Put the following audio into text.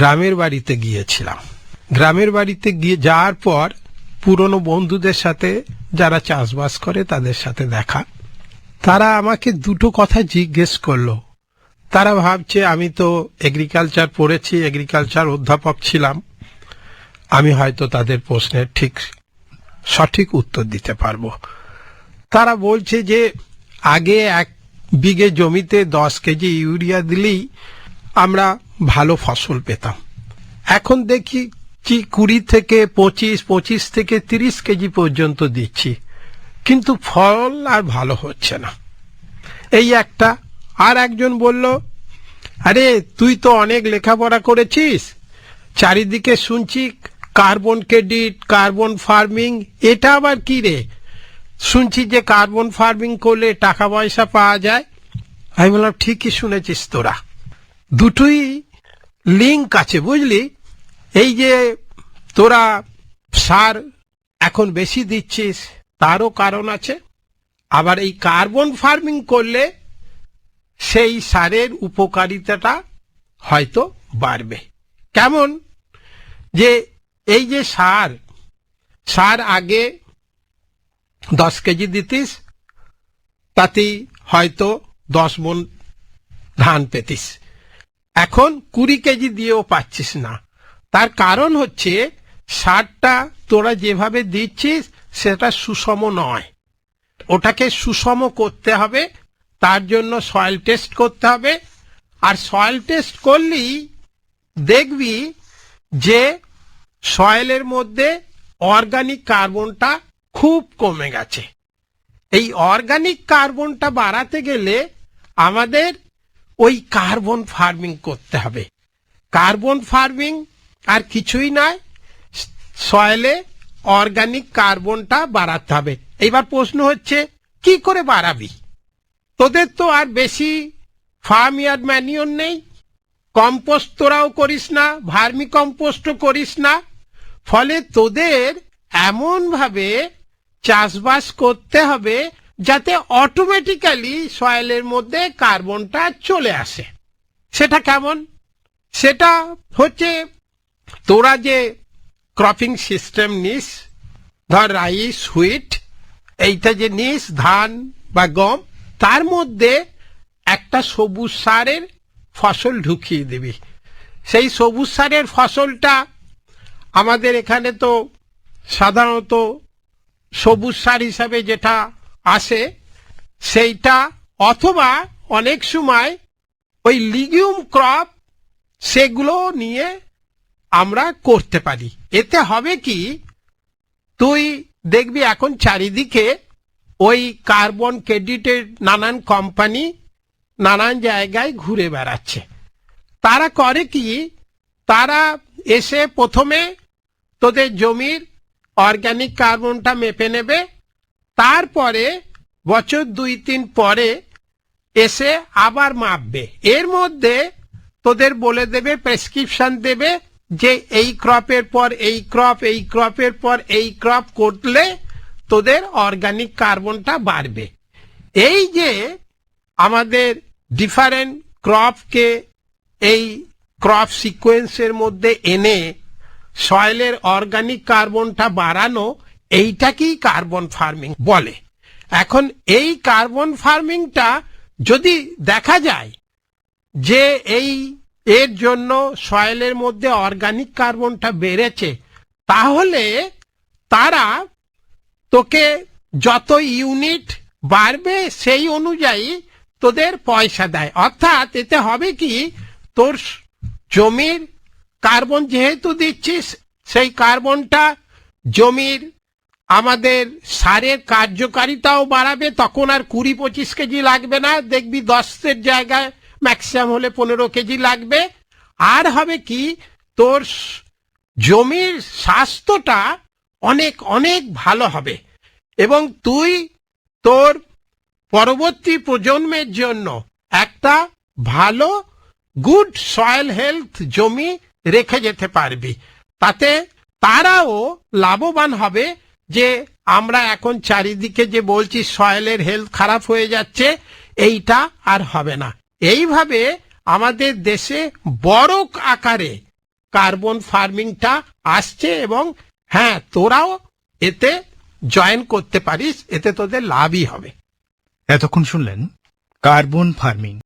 গ্রামের বাড়িতে গিয়েছিলাম। গ্রামের বাড়িতে গিয়ে যাওয়ার পর পুরনো বন্ধুদের সাথে যারা চাষবাস করে তাদের সাথে দেখা। তারা আমাকে দুটো কথা জিজ্ঞেস করল। তারা ভাবছে, আমি তো এগ্রিকালচার পড়েছি এগ্রিকালচার অধ্যাপক ছিলাম। আমি হয়তো তাদের প্রশ্নের ঠিক সঠিক উত্তর দিতে পারব। তারা বলছে যে, আগে এক বিঘে জমিতে দশ কেজি ইউরিয়া দিলেই আমরা ভালো ফসল পেতাম। এখন দেখি কি কুড়ি থেকে পঁচিশ পঁচিশ থেকে তিরিশ কেজি পর্যন্ত দিচ্ছি। কিন্তু ফল আর ভালো হচ্ছে না। এই একটা, আর একজন বলল, আরে, তুই তো অনেক লেখাপড়া করেছিস। চারিদিকে শুনছি কার্বন ক্রেডিট, কার্বন ফার্মিং, এটা আবার কি রে? শুনছি যে কার্বন ফার্মিং করলে টাকা পয়সা পাওয়া যায়। আমি বললাম, ঠিকই শুনেছিস তোরা। দুটোই লিঙ্ক আছে, বুঝলি? এই যে তোরা সার এখন বেশি দিচ্ছিস, তারও কারণ আছে। আবার এই কার্বন ফার্মিং করলে সেই সারের উপকারিতাটা হয়তো বাড়বে। কেমন? যে এই যে সার সার আগে দশ কেজি দিতিস, তাতেই হয়তো দশ মন ধান পেতিস। এখন কুড়ি কেজি দিয়েও পাচ্ছিস না। তার কারণ হচ্ছে সারটা তোরা যেভাবে দিচ্ছিস, সেটা সুষম নয়। ওটাকে সুষম করতে হবে, তার জন্য সয়েল টেস্ট করতে হবে। আর সয়েল টেস্ট করলেই দেখবি যে সয়েলের মধ্যে অর্গানিক কার্বনটা খুব কমে গেছে। এই অর্গানিক কার্বনটা বাড়াতে গেলে আমাদের ওই কার্বন ফার্মিং করতে হবে। কার্বন ফার্মিং আর কিছুই নয়, সয়েলে অর্গানিক কার্বনটা বাড়াতে হবে। এইবার প্রশ্ন হচ্ছে, কি করে বাড়াবি? তোদের তো আর বেশি ফার্ম ইয়ার্ড ম্যানিওর নেই। কম্পোস্ট তোরাও করিস না, ভার্মি কম্পোস্টও করিস না। ফলে তোদের এমনভাবে চাষবাস করতে হবে যাতে অটোমেটিক্যালি সয়েলের মধ্যে কার্বনটা চলে আসে। সেটা কেমন? সেটা হচ্ছে তোরা যে ক্রপিং সিস্টেম নিস, ধর রাইস হুইট এইটা যে নিস, ধান বা গম, তার মধ্যে একটা সবুজ সারের ফসল ঢুকিয়ে দিবি। সেই সবুজ সারের ফসলটা আমাদের এখানে তো সাধারণত সবুজ সার হিসাবে যেটা আসে, সেইটা অথবা অনেক সময় ওই লিগিউম ক্রপ সেগুলো নিয়ে আমরা করতে পারি। এতে হবে কি, তুই দেখবি এখন চারিদিকে ওই কার্বন ক্রেডিটের নানান কোম্পানি নানান জায়গায় ঘুরে বেড়াচ্ছে। তারা করে কি, তারা এসে প্রথমে তোদের জমির অর্গানিক কার্বনটা মেপে নেবে তারপরে বছর দুই তিন পরে এসে আবার মাপবে। এর মধ্যে তোদের বলে দেবে প্রেসক্রিপশন দেবে যে এই ক্রপের পর এই ক্রপ এই ক্রপের পর এই ক্রপ করলে তোদের অর্গানিক কার্বনটা বাড়বে। এই যে আমাদের ডিফারেন্ট ক্রপকে এই ক্রপ সিকোয়েন্সের মধ্যে এনে সয়েলের অর্গানিক কার্বনটা বাড়ানো এইটাকেই কার্বন ফার্মিং বলে। এখন এই কার্বন ফার্মিংটা যদি দেখা যায় যে এই এর জন্য সয়েলের মধ্যে অর্গানিক কার্বনটা বেড়েছে, তাহলে তারা তোকে যত ইউনিট বাড়বে সেই অনুযায়ী তোদের পয়সা দেয়। অর্থাৎ এতে হবে কি, তোর জমির কার্বন যেহেতু দিচ্ছিস, সেই কার্বনটা জমির আমাদের সারের কার্যকারিতাও বাড়াবে, তখন আর কুড়ি পঁচিশ কেজি লাগবে না। দেখবি দশের জায়গায় ম্যাক্সিমাম হলে পনেরো কেজি লাগবে। আর হবে কি, তোর জমির স্বাস্থ্যটা অনেক অনেক ভালো হবে। এবং তুই তোর পরবর্তী প্রজন্মের জন্য একটা ভালো গুড সয়েল হেলথ জমি রেখে যেতে পারবি। তাতে তারাও লাভবান হবে। যে আমরা এখন চারিদিকে যে বলছি সয়েলের হেলথ খারাপ হয়ে যাচ্ছে, এইটা আর হবে না। এইভাবে আমাদের দেশে বড় আকারে কার্বন ফার্মিংটা আসছে এবং হ্যাঁ তোরাও এতে জয়েন করতে পারিস, এতে তোদের লাভই হবে। এতক্ষণ শুনলেন কার্বন ফার্মিং।